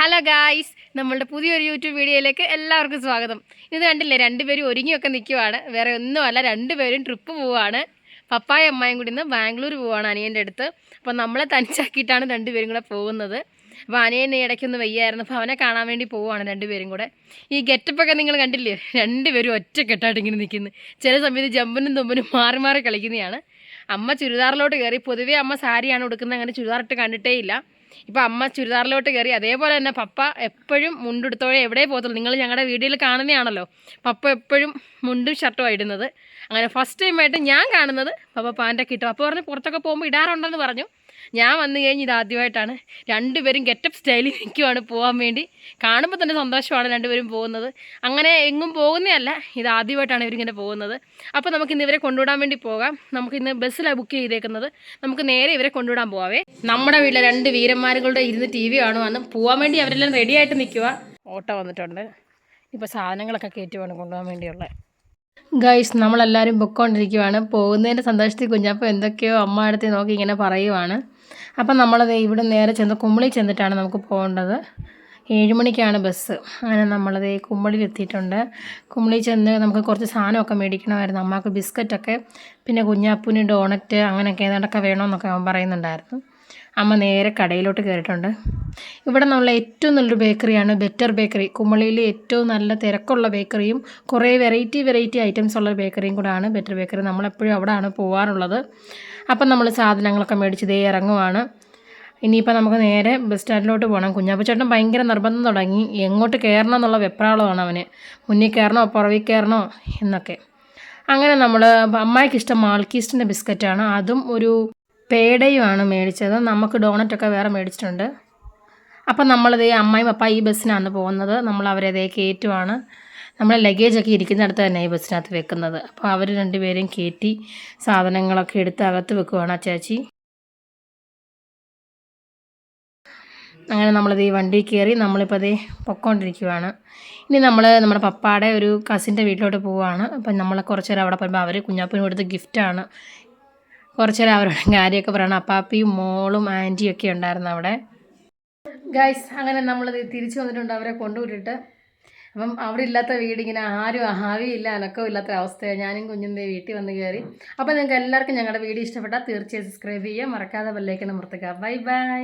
Hello guys നമ്മളുടെ പുതിയൊരു YouTube വീഡിയോയിലേക്ക് എല്ലാവർക്കും സ്വാഗതം. ഇത് കണ്ടില്ലേ രണ്ടുപേരും ഒരുങ്ങിയൊക്കെ നിൽക്കുവാണ് വേറെ ഒന്നുമല്ല രണ്ടുപേരും ട്രിപ്പ് പോവുകയാണ് പപ്പായ അമ്മായും കൂടി ഇന്ന് ബാംഗ്ലൂർ പോവുകയാണ് അനിയന്റെ അടുത്ത്. അപ്പോൾ നമ്മളെ തനിച്ചാക്കിയിട്ടാണ് രണ്ടുപേരും കൂടെ പോകുന്നത്. അപ്പോൾ അനിയൻ ഇടയ്ക്കൊന്ന് വയ്യായിരുന്നു. അപ്പോൾ അവനെ കാണാൻ വേണ്ടി പോവുകയാണ് രണ്ടുപേരും കൂടെ. ഈ ഗെറ്റപ്പൊക്കെ നിങ്ങൾ കണ്ടില്ലേ? രണ്ടുപേരും ഒറ്റക്കെട്ടായിട്ട് ഇങ്ങനെ നിൽക്കുന്നു. ചില സമയത്ത് ജമ്പനും തുമ്പനും മാറി മാറി കളിക്കുന്നതാണ്. അമ്മ ചുരിദാറിലോട്ട് കയറി പൊതുവേ അമ്മ സാരിയാണ് ഉടുക്കുന്നത്. അങ്ങനെ ചുരിദാറിട്ട് കണ്ടിട്ടേ ഇല്ല. ഇപ്പം അമ്മ ചുരിദാറിലോട്ട് കയറി അതേപോലെ തന്നെ പപ്പ എപ്പോഴും മുണ്ടെടുത്തോടെ എവിടെ പോകത്തുള്ളൂ നിങ്ങൾ ഞങ്ങളുടെ വീഡിയോയിൽ കാണുന്നതാണല്ലോ. പപ്പ എപ്പോഴും മുണ്ടും ഷർട്ടും ഇടുന്നത്. അങ്ങനെ ഫസ്റ്റ് ടൈമായിട്ട് ഞാൻ കാണുന്നത് പപ്പ പാന്റൊക്കെ ഇട്ടു. അപ്പോൾ പറഞ്ഞ് പുറത്തൊക്കെ പോകുമ്പോൾ ഇടാറുണ്ടെന്ന് പറഞ്ഞു. ഞാൻ വന്നു കഴിഞ്ഞ് ഇത് ആദ്യമായിട്ടാണ്. രണ്ടുപേരും ഗെറ്റപ്പ് സ്റ്റൈലിൽ നിൽക്കുവാണ് പോകാൻ വേണ്ടി. കാണുമ്പോൾ തന്നെ സന്തോഷമാണ് രണ്ടുപേരും പോകുന്നത്. അങ്ങനെ എങ്ങും പോകുന്നതല്ല ഇത് ആദ്യമായിട്ടാണ് ഇവരിങ്ങനെ പോകുന്നത്. അപ്പോൾ നമുക്ക് ഇന്ന് ഇവരെ കൊണ്ടുവിടാൻ വേണ്ടി പോകാം. നമുക്ക് ഇന്ന് ബസ്സിലാണ് ബുക്ക് ചെയ്തേക്കുന്നത്. നമുക്ക് നേരെ ഇവരെ കൊണ്ടുവിടാൻ പോവാവേ. നമ്മുടെ വീട്ടിലെ രണ്ട് വീരന്മാരുകളുടെ ഇരുന്ന് ടി വി കാണുവാനും പോകാൻ വേണ്ടി അവരെല്ലാം റെഡിയായിട്ട് നിൽക്കുക ഓട്ടോ വന്നിട്ടുണ്ട്. ഇപ്പോൾ സാധനങ്ങളൊക്കെ കയറ്റുവാണ് കൊണ്ടുപോകാൻ വേണ്ടിയുള്ള. ഗൈസ് നമ്മളെല്ലാവരും പൊക്കോണ്ടിരിക്കുവാണ് പോകുന്നതിന്റെ സന്തോഷത്തിൽ കുഞ്ഞപ്പം എന്തൊക്കെയോ അമ്മ അടുത്ത് നോക്കി ഇങ്ങനെ പറയുവാണ്. അപ്പം നമ്മളത് ഇവിടെ നേരെ ചെന്ന് കുമ്പളി ചെന്നിട്ടാണ് നമുക്ക് പോകേണ്ടത്. ഏഴുമണിക്കാണ് ബസ് അങ്ങനെ നമ്മളത് കുമ്പളിയിൽ എത്തിയിട്ടുണ്ട്. കുമ്പളി ചെന്ന് നമുക്ക് കുറച്ച് സാധനമൊക്കെ മേടിക്കണമായിരുന്നു. അമ്മയ്ക്ക് ബിസ്ക്കറ്റൊക്കെ പിന്നെ കുഞ്ഞാപ്പൂന് ഡോണറ്റ് അങ്ങനെയൊക്കെ ഏതാണ്ടൊക്കെ വേണമെന്നൊക്കെ അവൻ പറയുന്നുണ്ടായിരുന്നു. അമ്മ നേരെ കടയിലോട്ട് കയറിയിട്ടുണ്ട്. ഇവിടെ നിന്നുള്ള ഏറ്റവും നല്ലൊരു ബേക്കറിയാണ്. Better bakery. കുമളിയിൽ ഏറ്റവും നല്ല തിരക്കുള്ള ബേക്കറിയും കുറേ വെറൈറ്റി വെറൈറ്റി ഐറ്റംസ് ഉള്ള ബേക്കറിയും കൂടാണ് ബെറ്റർ ബേക്കറി. നമ്മളെപ്പോഴും അവിടെയാണ് പോകാറുള്ളത് അപ്പം നമ്മൾ സാധനങ്ങളൊക്കെ മേടിച്ച് ഇതേ ഇറങ്ങുവാണ്. ഇനിയിപ്പോൾ നമുക്ക് നേരെ ബസ് സ്റ്റാൻഡിലോട്ട് പോകണം കുഞ്ഞാപ്പച്ചേട്ടൻ ഭയങ്കര നിർബന്ധം തുടങ്ങി എങ്ങോട്ട് കയറണം എന്നുള്ള വെപ്രാളമാണ് അവന്. മുന്നിൽ കയറണോ പുറവിൽ കയറണോ എന്നൊക്കെ. അങ്ങനെ നമ്മൾ അമ്മായിക്കിഷ്ടം മാൾക്കീസ്റ്റിന്റെ ബിസ്ക്കറ്റാണ്. അതും ഒരു പേടയുമാണ് മേടിച്ചത്. നമുക്ക് ഡോണറ്റൊക്കെ വേറെ മേടിച്ചിട്ടുണ്ട്. അപ്പം നമ്മളിതേ അമ്മയും പപ്പ ഈ ബസ്സിനാണ് പോകുന്നത്. നമ്മൾ അവരതേ ദേ കയറ്റുവാണ് നമ്മൾ ലഗേജൊക്കെ ഇരിക്കുന്നിടത്ത് തന്നെ ഈ ബസ്സിനകത്ത് വെക്കുന്നത്. അപ്പോൾ അവർ രണ്ടുപേരും കയറ്റി സാധനങ്ങളൊക്കെ എടുത്ത് അകത്ത് വെക്കുവാണ് ആ ചേച്ചി അങ്ങനെ നമ്മളിത് ഈ വണ്ടി കയറി നമ്മളിപ്പോൾ അതേ പൊക്കോണ്ടിരിക്കുവാണ്. ഇനി നമ്മൾ നമ്മുടെ പപ്പാടെ ഒരു കസിന്റെ വീട്ടിലോട്ട് പോവുകയാണ് അപ്പം നമ്മളെ കുറച്ച് നേരം അവിടെ പോകുമ്പോൾ അവർ കുഞ്ഞാപ്പിന് കൊടുത്ത ഗിഫ്റ്റാണ് കുറച്ച് നേരം അവരുടെ കാര്യമൊക്കെ പറയണം. അപ്പാപ്പിയും മോളും ആന്റിയും ഒക്കെ ഉണ്ടായിരുന്നു അവിടെ. ഗൈസ് അങ്ങനെ നമ്മൾ തിരിച്ചു വന്നിട്ടുണ്ട് അവരെ കൊണ്ടുവിട്ടിട്ട്. അപ്പം അവിടെ ഇല്ലാത്ത വീട് ഇങ്ങനെ ആരും ആവിയില്ല അനക്കവും ഇല്ലാത്ത അവസ്ഥയാണ് ഞാനും കുഞ്ഞിന്റെ വീട്ടിൽ വന്ന് കയറി. അപ്പോൾ നിങ്ങൾക്ക് എല്ലാവർക്കും ഞങ്ങളുടെ വീഡിയോ ഇഷ്ടപ്പെട്ടാൽ തീർച്ചയായും സബ്സ്ക്രൈബ് ചെയ്യുക. മറക്കാതെ ബെല്ലേക്കണം നിർത്തുക ബൈ ബൈ